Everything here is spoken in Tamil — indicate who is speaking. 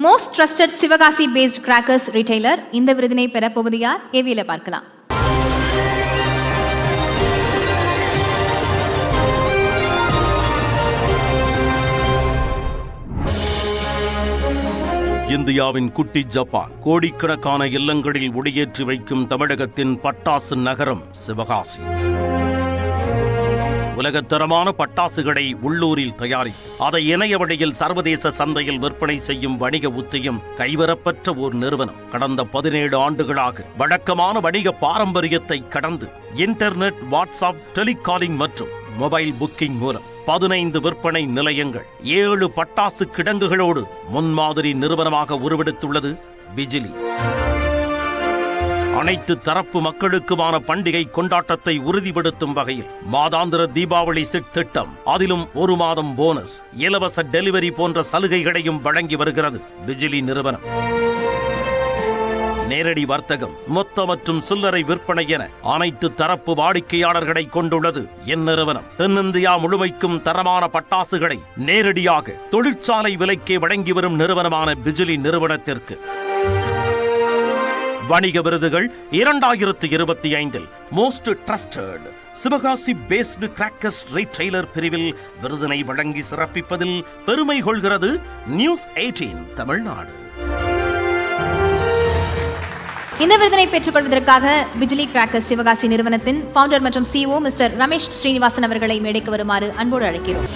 Speaker 1: Most trusted Sivakasi based crackers retailer இந்த விருதினை பெறப்போவது யார் கேவியில பார்க்கலாம்
Speaker 2: இந்தியாவின் குட்டி ஜப்பான் கோடிக்கணக்கான இல்லங்களில் ஒடியேற்றி வைக்கும் தமிழகத்தின் பட்டாசு நகரம் சிவகாசி. உலகத்தரமான பட்டாசுகளை உள்ளூரில் தயாரித்து அதை இணைய வழியில் சர்வதேச சந்தையில் விற்பனை செய்யும் வணிக உத்தியும் கைவரப்பற்ற ஒரு நிறுவனம். கடந்த பதினேழு ஆண்டுகளாக வழக்கமான வணிக பாரம்பரியத்தை கடந்து இன்டர்நெட் வாட்ஸ்அப் டெலிகாலிங் மற்றும் மொபைல் புக்கிங் மூலம் பதினைந்து விற்பனை நிலையங்கள் ஏழு பட்டாசு கிடங்குகளோடு முன்மாதிரி நிறுவனமாக உருவெடுத்துள்ளது பிஜிலி அனைத்து தரப்பு மக்களுக்குமான பண்டிகை கொண்டாட்டத்தை உறுதிப்படுத்தும் வகையில் மாதாந்திர தீபாவளி செட் திட்டம் அதிலும் ஒரு மாதம் போனஸ் இலவச டெலிவரி போன்ற சலுகைகளையும் வழங்கி வருகிறது பிஜிலி நிறுவனம். நேரடி வர்த்தகம் மொத்த மற்றும் சில்லறை விற்பனை என அனைத்து தரப்பு வாடிக்கையாளர்களை கொண்டுள்ளது இந்நிறுவனம் தென்னிந்தியா முழுமைக்கும் தரமான பட்டாசுகளை நேரடியாக தொழிற்சாலை விலைக்கே வழங்கி வரும் நிறுவனமான பிஜிலி நிறுவனத்திற்கு. வணிக விருதுகள் இரண்டாயிரத்து இருபத்தி ஐந்தில் most trusted Sivakasi based crackers retailer பிரிவில் விருதினை வழங்கி சிறப்பிப்பதில் பெருமை கொள்கிறது நியூஸ் எயிட்டீன் தமிழ்நாடு.
Speaker 1: இந்த விருதினை பெற்றுக்கொள்வதற்காக பிஜிலி கிராக்கர்ஸ் சிவகாசி நிறுவனத்தின் ஃபவுண்டர் மற்றும் சிஓ மிஸ்டர் ரமேஷ் ஸ்ரீனிவாசன் அவர்களை மேடைக்கு வருமாறு அன்போடு அழைக்கிறோம்.